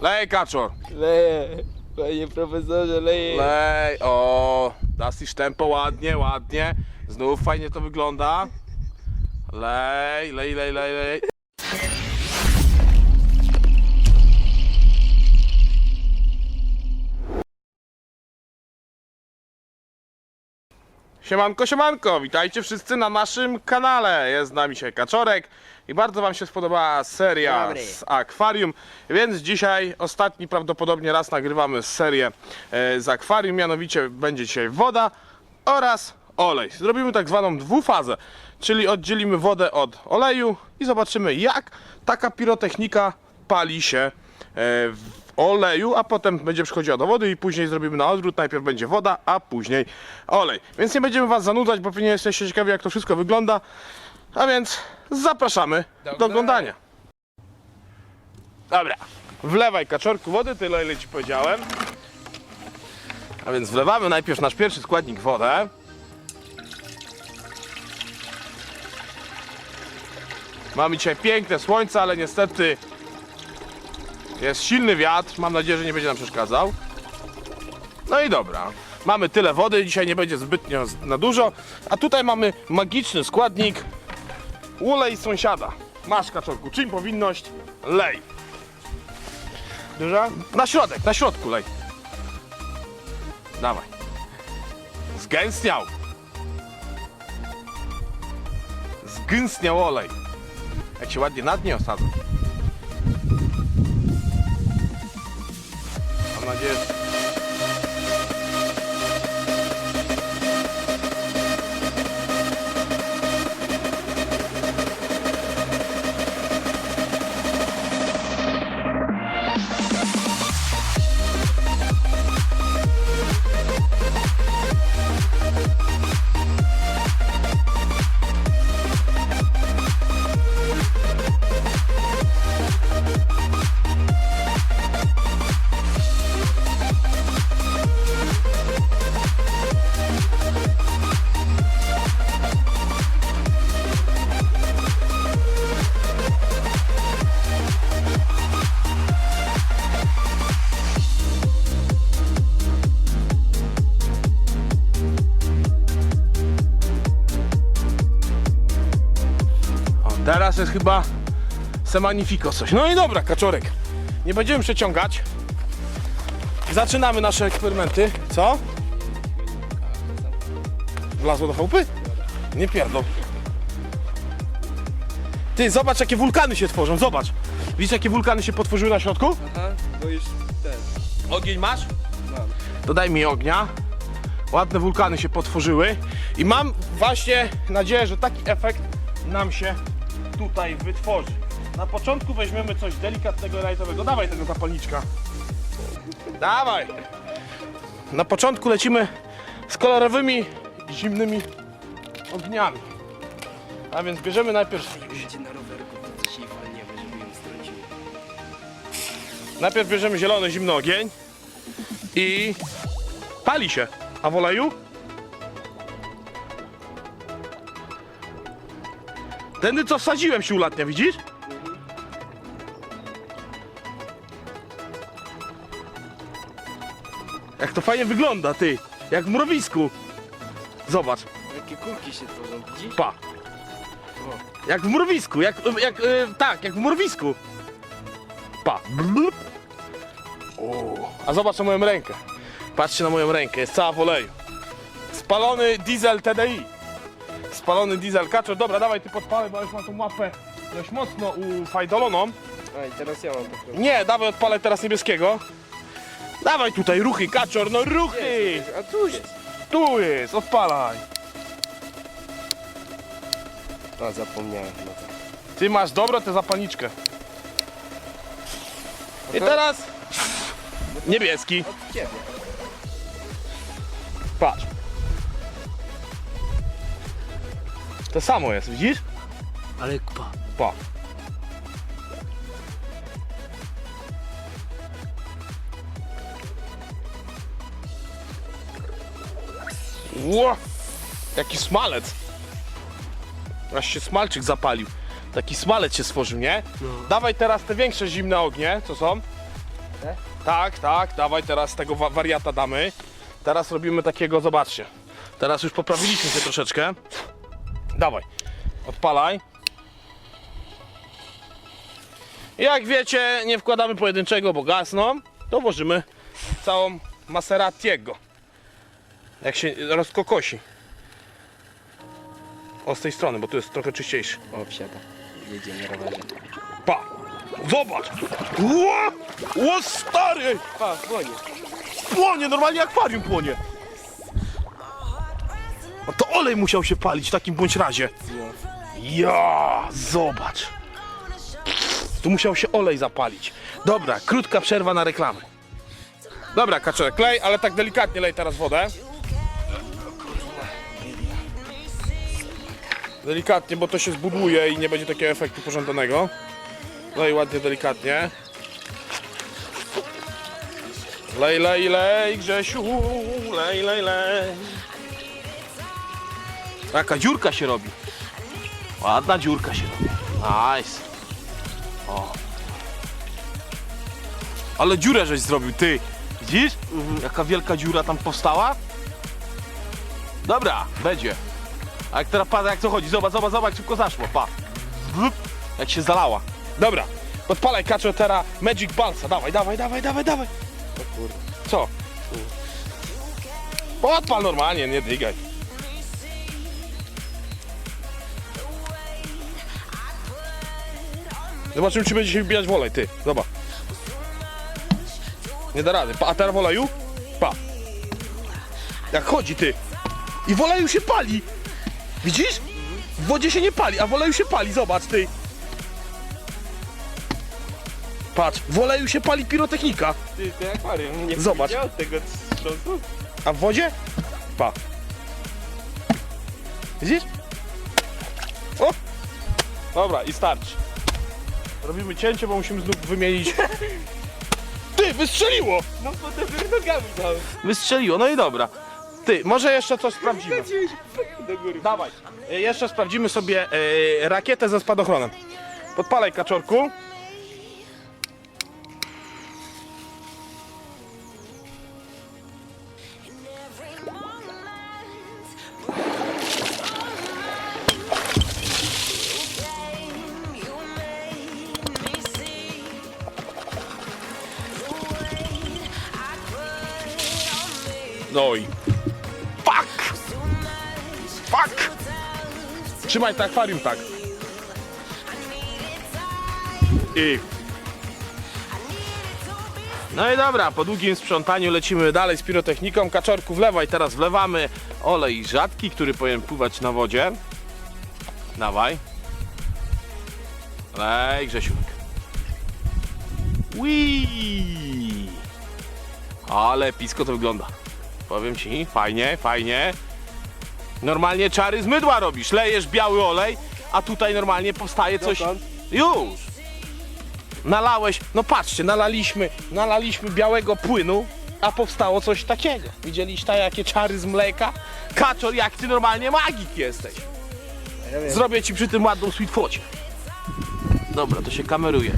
Lej, kaczor. Leję, panie profesorze, leję. Lej, o, dasz tempo, ładnie, ładnie. Znów fajnie to wygląda. Lej, lej, lej, lej, lej. Siemanko, siemanko, witajcie wszyscy na naszym kanale. Jest z nami się Kaczorek i bardzo Wam się spodobała seria Dobry. z akwarium, więc dzisiaj ostatni prawdopodobnie raz nagrywamy serię e, z akwarium, mianowicie będzie dzisiaj woda oraz olej. Zrobimy tak zwaną dwufazę, czyli oddzielimy wodę od oleju i zobaczymy jak taka pirotechnika pali się w oleju, a potem będzie przychodziła do wody i później zrobimy na odwrót. Najpierw będzie woda, a później olej. Więc nie będziemy Was zanudzać, bo pewnie jesteście ciekawi jak to wszystko wygląda. A więc zapraszamy do oglądania. Dobra, wlewaj kaczorku wody, tyle ile Ci powiedziałem. A więc wlewamy najpierw nasz pierwszy składnik wodę. Mamy dzisiaj piękne słońce, ale niestety jest silny wiatr. Mam nadzieję, że nie będzie nam przeszkadzał. No i dobra. Mamy tyle wody, dzisiaj nie będzie zbytnio na dużo. A tutaj mamy magiczny składnik ulej sąsiada. Masz kaczorku, czyń powinność? Lej. Dużo? Na środek, na środku lej. Dawaj. Zgęstniał. Zgęstniał olej. Jak się ładnie nad nie osadzą. Mam nadzieję, że... O, teraz jest chyba semanifico coś. No i dobra, kaczorek. Nie będziemy przeciągać. Zaczynamy nasze eksperymenty. Co? Wlazło do chałupy? Nie pierdol. Ty, zobacz jakie wulkany się tworzą, zobacz. Widzisz jakie wulkany się potworzyły na środku? Aha, już ten, Ogień masz? mam. to daj mi ognia. Ładne wulkany się potworzyły i mam właśnie nadzieję, że taki efekt nam się tutaj wytworzy. Na początku weźmiemy coś delikatnego, lightowego. Dawaj tego zapalniczka. Dawaj. Na początku lecimy z kolorowymi, zimnymi ogniami. A więc bierzemy najpierw Jedzie na rowerku, to coś jej walniemy, żeby ją strącił. Najpierw bierzemy zielony, zimny ogień i pali się. A w oleju? Tędy co wsadziłem się ulatnia, widzisz? Jak to fajnie wygląda, ty. Jak w mrowisku. Zobacz, Jakie kulki się tworzą, widzisz? pa. Jak w mrowisku, jak, jak, e, tak, jak w mrowisku. Pa. Blub. O, a zobacz na moją rękę. Patrzcie na moją rękę, jest cała w oleju. Spalony diesel TDI. Spalony diesel kaczor. Dobra, dawaj ty podpalę, bo ja już mam tą łapę dość mocno ufajdoloną. A i teraz ja mam taką. Nie, dawaj odpalę teraz niebieskiego. Dawaj tutaj ruchy, kaczor, no ruchy! A tu jest. Tu jest, odpalaj. A zapomniałem no tak. Ty masz dobro tę zapalniczkę. I teraz niebieski. Od ciebie. Patrz. To samo jest, widzisz? Ale kupa. Pa. Ło! Jaki smalec. Aż się smalczyk zapalił. Taki smalec się stworzył, nie? Dawaj teraz te większe zimne ognie, co są? wariatę. Tak, tak, dawaj teraz tego wa- wariata damy. Teraz robimy takiego, zobaczcie. Teraz już poprawiliśmy się troszeczkę. Dawaj, odpalaj. Jak wiecie, nie wkładamy pojedynczego, bo gasną. To włożymy całą Maseratiego. Jak się rozkokosi. O, z tej strony, bo tu jest trochę czyściejszy. O, wsiada. Jedzie na rowerze. Pa! Zobacz! Ło! Ło, stary! Pa, płonie. Płonie, normalnie akwarium płonie. No to olej musiał się palić w takim bądź razie. No. Ja, zobacz. Tu musiał się olej zapalić. Dobra, krótka przerwa na reklamę. Dobra, kaczorek, lej, ale tak delikatnie lej teraz wodę. Delikatnie, bo to się zbuduje i nie będzie takiego efektu pożądanego. Lej ładnie, delikatnie. Lej, lej, lej, Grzesiu, lej, lej, lej. Taka dziurka się robi. Ładna dziurka się robi. Nice. O. Ale dziurę żeś zrobił, ty. Widzisz? Jaka wielka dziura tam powstała? Dobra, będzie. A jak teraz pada, jak to chodzi? Zobacz, zobacz, zobacz, jak szybko zaszło. Pa. Jak się zalała. Dobra, podpalaj kaczo teraz Magic Balsa. Dawaj, dawaj, dawaj, dawaj, dawaj. O kurde. Co? Podpal normalnie, nie dygaj. Zobaczymy, czy będzie się wbijać w olej, ty. Zobacz. Nie da rady. Pa, a teraz w oleju? Pa. Jak chodzi, ty. I w oleju się pali. Widzisz? W wodzie się nie pali, a w oleju się pali. Zobacz, ty. Patrz, w oleju się pali pirotechnika. Ty, ty akwarium. Nie Zobacz. tego wstrząsu? A w wodzie? Pa. Widzisz? O! Dobra, i starczy. Robimy cięcie, bo musimy znów wymienić. Ty, wystrzeliło! No bo to nogami dał. Wystrzeliło, no i dobra. Ty, może jeszcze coś sprawdzimy. Do góry. Dawaj. E, Jeszcze sprawdzimy sobie e, rakietę ze spadochronem. Podpalaj kaczorku. Trzymaj to akwarium tak. I... No i dobra, po długim sprzątaniu lecimy dalej z pirotechniką. Kaczorku wlewaj, teraz wlewamy olej rzadki, który powinien pływać na wodzie. Dawaj. Lej, Grzesiunek. Wii. Ale pisko to wygląda. Powiem ci, fajnie, fajnie. Normalnie czary z mydła robisz. Lejesz biały olej, a tutaj normalnie powstaje coś. Dokąd? Już! Nalałeś, no patrzcie, nalaliśmy, nalaliśmy białego płynu, a powstało coś takiego. Widzieliście jakie czary z mleka? Kaczor, jak ty normalnie magik jesteś. Ja wiem. Zrobię ci przy tym ładną sweetfocie. Dobra, to się kameruje.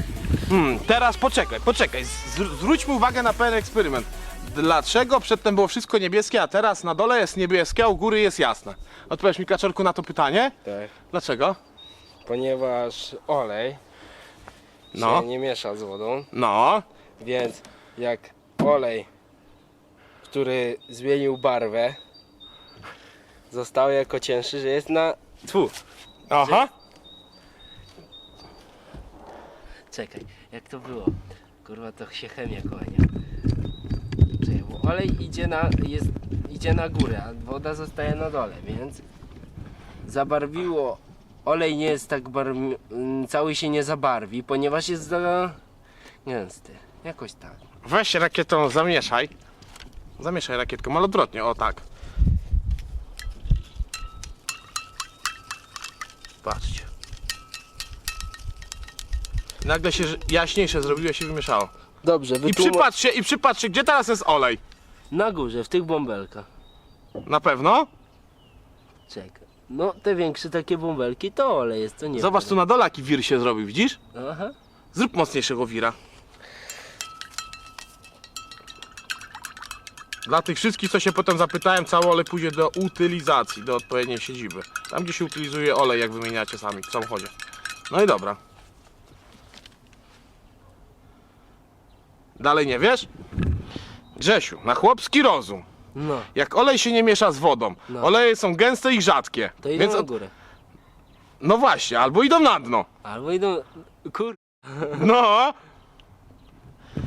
Hmm, teraz poczekaj, poczekaj. Z- zwróćmy uwagę na pewien eksperyment. Dlaczego przedtem było wszystko niebieskie, a teraz na dole jest niebieskie, a u góry jest jasne? Odpowiesz mi, Kaczorku, na to pytanie? Tak. Dlaczego? Ponieważ olej No. się nie miesza z wodą, No, więc jak olej, który zmienił barwę, został jako cięższy, że jest na... Tfu. aha. Czekaj, jak to było? Kurwa, to się chemia kłania. Olej idzie na, jest, idzie na górę, a woda zostaje na dole, więc zabarwiło. Olej nie jest tak bar... mm, cały się nie zabarwi, ponieważ jest za gęsty. Jakoś tak. Weź rakietą, zamieszaj. Zamieszaj rakietką, ale odwrotnie, o tak. Patrzcie. Nagle się jaśniejsze zrobiło, się wymieszało. Dobrze, I wytłum... przypatrzcie, i przypatrzcie, gdzie teraz jest olej? Na górze, w tych bąbelkach. Na pewno? Czekaj. No, te większe takie bąbelki to olej jest, to nie Zobacz, tu na dole jaki wir się zrobił, widzisz? Aha. Zrób mocniejszego wira. Dla tych wszystkich, co się potem zapytałem, cały olej pójdzie do utylizacji, do odpowiedniej siedziby. Tam, gdzie się utylizuje olej, jak wymieniacie sami w samochodzie. No i dobra. Dalej nie wiesz? Grzesiu, na chłopski rozum. No, Jak olej się nie miesza z wodą, No. oleje są gęste i rzadkie. to idą Więc na od- górę. No właśnie, albo idą na dno. Albo idą... Kur... No,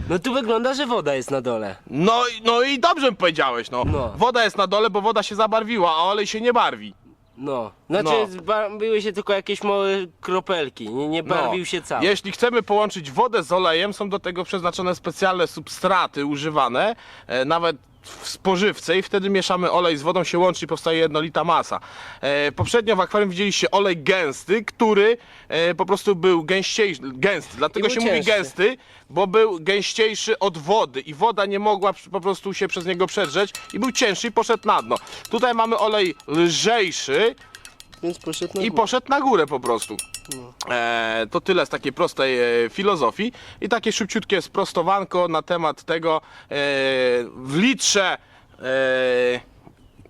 No tu wygląda, że woda jest na dole. no, i- no i dobrze powiedziałeś, no. No. Woda jest na dole, bo woda się zabarwiła, a olej się nie barwi. No. Znaczy, No. barwiły się tylko jakieś małe kropelki. Nie, nie barwił No. się cały. Jeśli chcemy połączyć wodę z olejem, są do tego przeznaczone specjalne substraty używane, e, nawet w spożywce i wtedy mieszamy olej z wodą, się łączy i powstaje jednolita masa. E, poprzednio w akwarium widzieliście olej gęsty, który e, po prostu był gęściejszy, gęsty, dlatego I się był mówi cięższy. gęsty, bo był gęściejszy od wody i woda nie mogła przy- po prostu się przez niego przedrzeć i był cięższy i poszedł na dno. Tutaj mamy olej lżejszy, Więc poszedł na i górę. poszedł na górę po prostu. E, to tyle z takiej prostej e, filozofii i takie szybciutkie sprostowanko na temat tego e, w litrze e,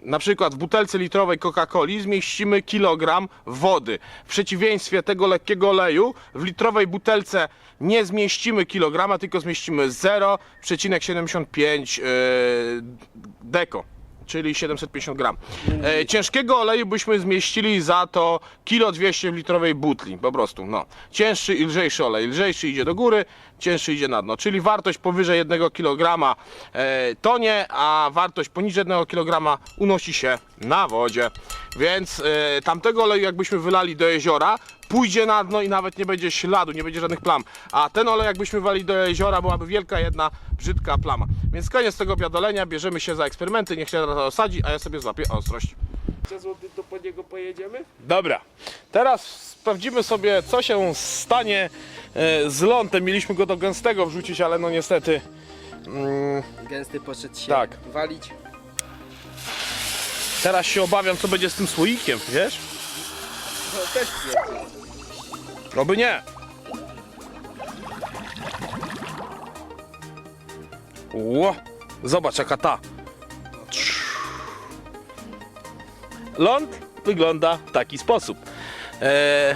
na przykład w butelce litrowej Coca-Coli zmieścimy kilogram wody. W przeciwieństwie tego lekkiego oleju w litrowej butelce nie zmieścimy kilograma, tylko zmieścimy 0,75 e, deko. Czyli 750 gram. E, ciężkiego oleju byśmy zmieścili za to kilo 200 w litrowej butli. Po prostu, no. Cięższy i lżejszy olej. Lżejszy idzie do góry, cięższy idzie na dno. Czyli wartość powyżej 1 kg e, tonie, a wartość poniżej 1 kg unosi się na wodzie. Więc e, tamtego oleju jakbyśmy wylali do jeziora, pójdzie na dno i nawet nie będzie śladu, nie będzie żadnych plam. A ten olej jakbyśmy wali do jeziora, byłaby wielka jedna brzydka plama. Więc koniec tego biadolenia, bierzemy się za eksperymenty, niech się teraz osadzi, a ja sobie złapię ostrość. Złoty to po niego pojedziemy? Dobra, teraz sprawdzimy sobie co się stanie e, z lądem. Mieliśmy go do gęstego wrzucić, ale no niestety mm, Gęsty poszedł się Tak. walić. teraz się obawiam co będzie z tym słoikiem, wiesz? Też twierdzi. Oby nie. Ło, zobacz jaka ta. Ląd wygląda w taki sposób. E,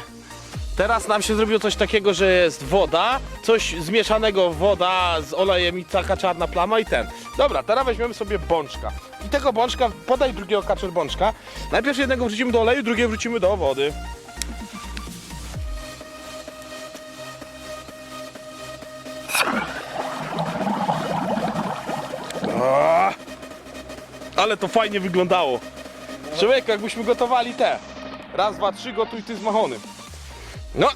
teraz nam się zrobiło coś takiego, że jest woda, coś zmieszanego woda z olejem i taka czarna plama i ten. Dobra, teraz weźmiemy sobie bączka. I tego bączka, podaj drugiego kaczer bączka. Najpierw jednego wrzucimy do oleju, drugiego wrzucimy do wody. Ale to fajnie wyglądało. Człowiek, jakbyśmy gotowali te. Raz, dwa, trzy, gotuj ty z machonym. No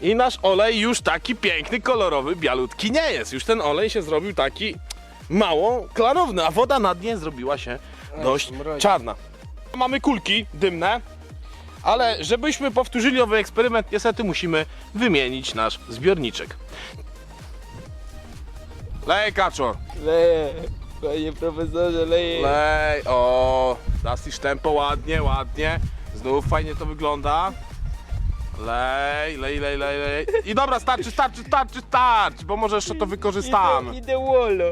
i nasz olej już taki piękny, kolorowy, bialutki nie jest. Już ten olej się zrobił taki mało klarowny, a woda na dnie zrobiła się dość mrozi. czarna. Mamy kulki dymne, ale żebyśmy powtórzyli owy eksperyment, niestety musimy wymienić nasz zbiorniczek. Lej kaczor. Leje, panie profesorze, leje. Lej, o, dastisz tempo ładnie, ładnie. Znów fajnie to wygląda. Lej, lej, lej, lej, lej. I dobra, starczy, starczy, starczy, starczy, bo może jeszcze to wykorzystamy. Idę wolo.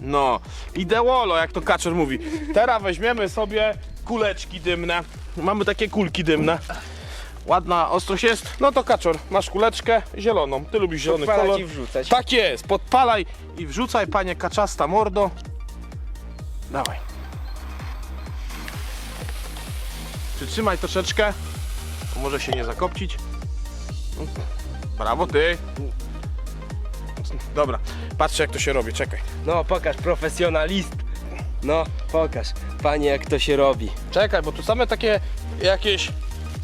No, ideolo, jak to Kaczor mówi. Teraz weźmiemy sobie kuleczki dymne. Mamy takie kulki dymne. Ładna ostrość jest. No to Kaczor, masz kuleczkę zieloną. Ty lubisz zielony Podpalać kolor. i wrzucać. Tak jest, podpalaj i wrzucaj, panie kaczasta mordo. Dawaj. Przytrzymaj troszeczkę, może się nie zakopcić. Brawo ty. Dobra, patrzcie jak to się robi, czekaj. No pokaż, profesjonalist. No, pokaż, panie jak to się robi. Czekaj, bo tu same takie jakieś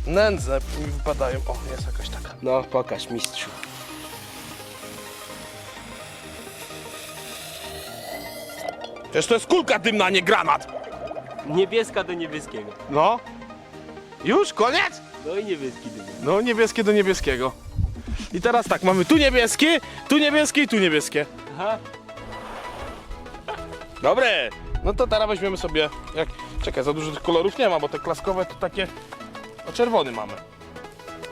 nędze mi wypadają. O, jest jakaś taka. No, pokaż, mistrzu. Przecież to jest kulka dymna, a nie granat. Niebieska do niebieskiego. No. Już? Koniec? No i niebieski dym. No, niebieskie do niebieskiego. I teraz tak, mamy tu niebieskie, tu niebieskie i tu niebieskie. Aha. Dobre! No to teraz weźmiemy sobie, jak... Czekaj, za dużo tych kolorów nie ma, bo te klaskowe to takie... O, czerwony mamy.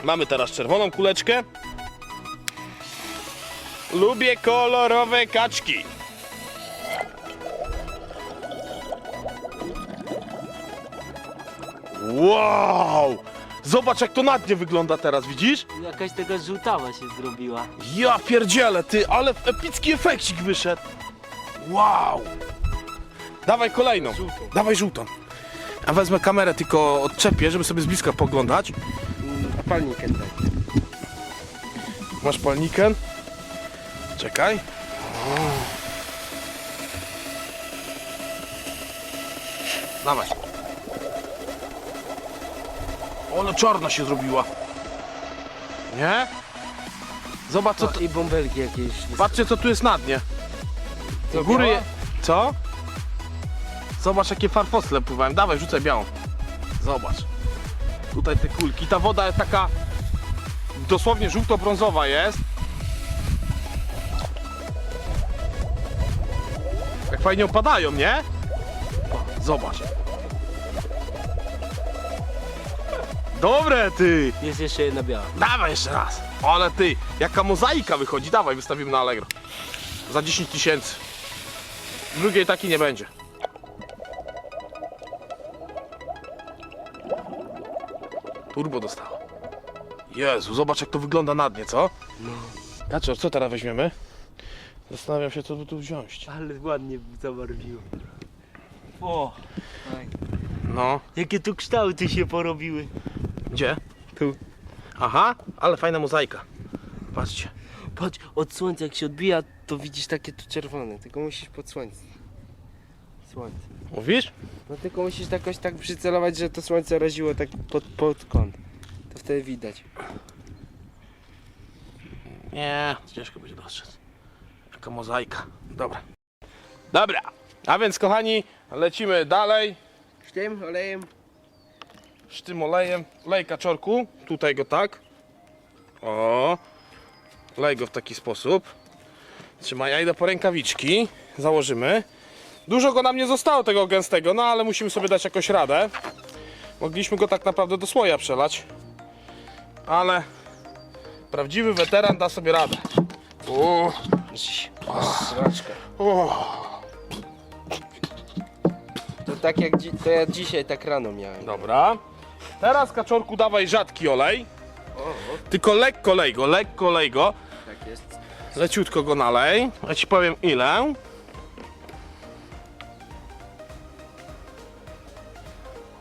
Mamy teraz czerwoną kuleczkę. Lubię kolorowe kaczki. Wow! Zobacz jak to na dnie wygląda teraz, widzisz? Jakaś taka żółtawa się zrobiła. Ja pierdzielę, ty, ale epicki efekcik wyszedł. Wow! Dawaj kolejną. Żółtą. Dawaj żółtą. A wezmę kamerę, tylko odczepię, żeby sobie z bliska poglądać. Mm, A palnikę daj. Masz palnikę? Czekaj. Dawaj. Ole czarna się zrobiła. Nie? Zobacz co Co to... I bąbelki jakieś. Patrzcie co tu jest na dnie. Co, Góry... Co? Zobacz jakie farfosle pływają. Dawaj, rzucaj białą. Zobacz. Tutaj te kulki. Ta woda jest taka dosłownie żółto-brązowa jest. Jak fajnie opadają, nie? O, zobacz. Dobre ty! Jest jeszcze jedna biała. Dawaj jeszcze raz. Ale ty, jaka mozaika wychodzi. Dawaj, wystawimy na Allegro. Za 10 tysięcy. Drugiej takiej nie będzie. Turbo dostała. Jezu, zobacz jak to wygląda na dnie, co? No. Kaczor, co teraz weźmiemy? Zastanawiam się, co by tu wziąć. Ale ładnie zabarwiło. O! Fajnie. No, Jakie tu kształty się porobiły. Gdzie? Tu. Aha, ale fajna mozaika. Patrzcie. Patrz, od słońca jak się odbija, to widzisz takie tu czerwone. Tylko musisz pod słońce. Słońce. Mówisz? No tylko musisz jakoś tak przycelować, że to słońce raziło tak pod, pod kąt. To wtedy widać. Nie, ciężko będzie dostrzec. Jaka mozaika. Dobra. Dobra. A więc kochani, lecimy dalej. Z tym olejem Z tym olejem. Lej kaczorku. Tutaj go tak. O. Lej go w taki sposób. Trzymaj, ja idę po rękawiczki. Założymy. Dużo go nam nie zostało tego gęstego, no ale musimy sobie dać jakoś radę. Mogliśmy go tak naprawdę do słoja przelać. Ale prawdziwy weteran da sobie radę. O. To tak jak dzi- to ja dzisiaj tak rano miałem. Dobra. Teraz kaczorku dawaj rzadki olej. Tylko lekko lej go, lekko lej go. tak jest. Leciutko go nalej. Ja ci powiem ile.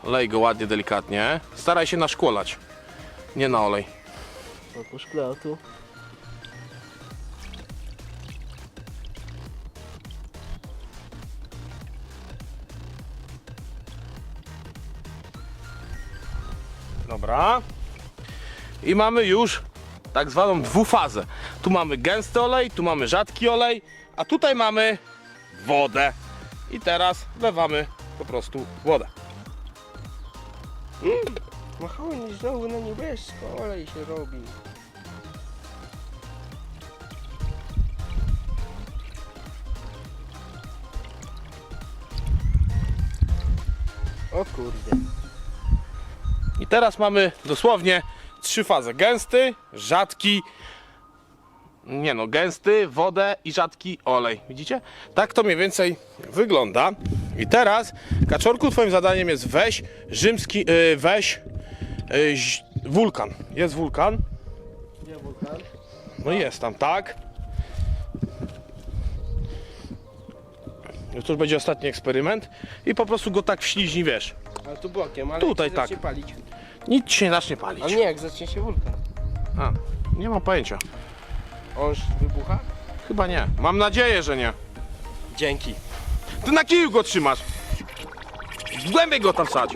Lej go ładnie, delikatnie. Staraj się naszkłolać. Nie na olej. Po Dobra. I mamy już tak zwaną dwufazę. Tu mamy gęsty olej, tu mamy rzadki olej, a tutaj mamy wodę. I teraz wlewamy po prostu wodę. Machoni znowu na niebiesko, olej się robi. O kurde. I teraz mamy dosłownie trzy fazy. Gęsty, rzadki, nie no, gęsty, wodę i rzadki olej. Widzicie? Tak to mniej więcej wygląda. I teraz, kaczorku, twoim zadaniem jest weź rzymski, yy, weź yy, wulkan. Jest wulkan? Gdzie wulkan? No jest tam, tak? To już będzie ostatni eksperyment. I po prostu go tak wśliźni, wiesz. Ale tu bokiem, ale Tutaj jak się zacznie tak. palić. Nic ci się nie zacznie palić. Ale nie, jak zacznie się wulkan. A, nie mam pojęcia. On już wybucha? Chyba nie. Mam nadzieję, że nie. Dzięki. Ty na kiju go trzymasz. Głębiej go tam wsadź.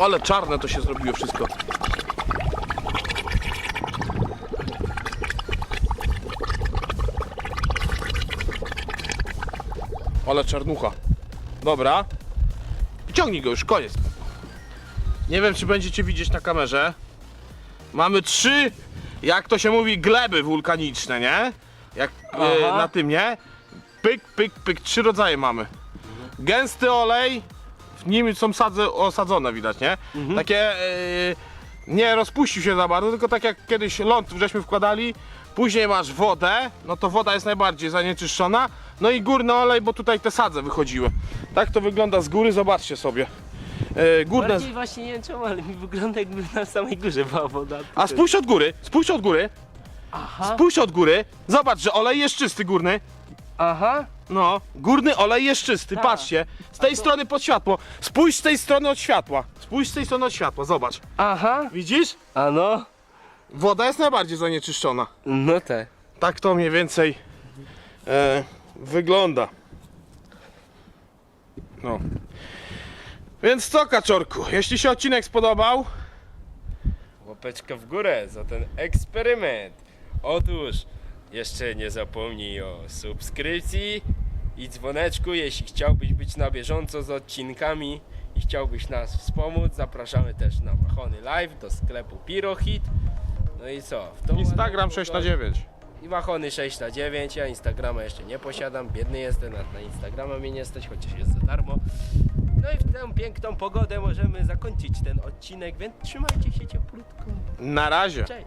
Ale czarne to się zrobiło wszystko. Ale czarnucha. Dobra. Ciągnij go już, koniec. Nie wiem, czy będziecie widzieć na kamerze. Mamy trzy, jak to się mówi, gleby wulkaniczne, nie? Jak e, na tym, nie? Pyk, pyk, pyk, trzy rodzaje mamy. Gęsty olej, w nim są sadze osadzone widać, nie? Takie yy, nie rozpuścił się za bardzo, tylko tak jak kiedyś ląd żeśmy wkładali, później masz wodę, no to woda jest najbardziej zanieczyszczona, no i górny olej, bo tutaj te sadze wychodziły. Tak to wygląda z góry, zobaczcie sobie. Yy, górne... Bardziej właśnie nie wiem czemu, ale mi wygląda jakby na samej górze była woda. A spójrz od góry, spójrz od góry, Aha, spójrz od góry, zobacz, że olej jest czysty górny. aha. No, górny olej jest czysty, Tak. patrzcie. Z tej strony pod światło. Spójrz z tej strony od światła. Spójrz z tej strony od światła, zobacz. Aha, Widzisz? a no. Woda jest najbardziej zanieczyszczona. No tak. Tak to mniej więcej e, wygląda. No. Więc co, kaczorku? Jeśli się odcinek spodobał, Łapeczka w górę za ten eksperyment. Otóż jeszcze nie zapomnij o subskrypcji i dzwoneczku, jeśli chciałbyś być na bieżąco z odcinkami i chciałbyś nas wspomóc, zapraszamy też na Machony Live do sklepu Pirohit. No i co? W tą Instagram ładną 6 na pogodę- 9 I Machony 6 na 9 ja Instagrama jeszcze nie posiadam, biedny jestem, na, na Instagrama mnie nie stać, chociaż jest za darmo. No i w tę piękną pogodę możemy zakończyć ten odcinek, więc trzymajcie się cieplutko. Na razie. Cześć!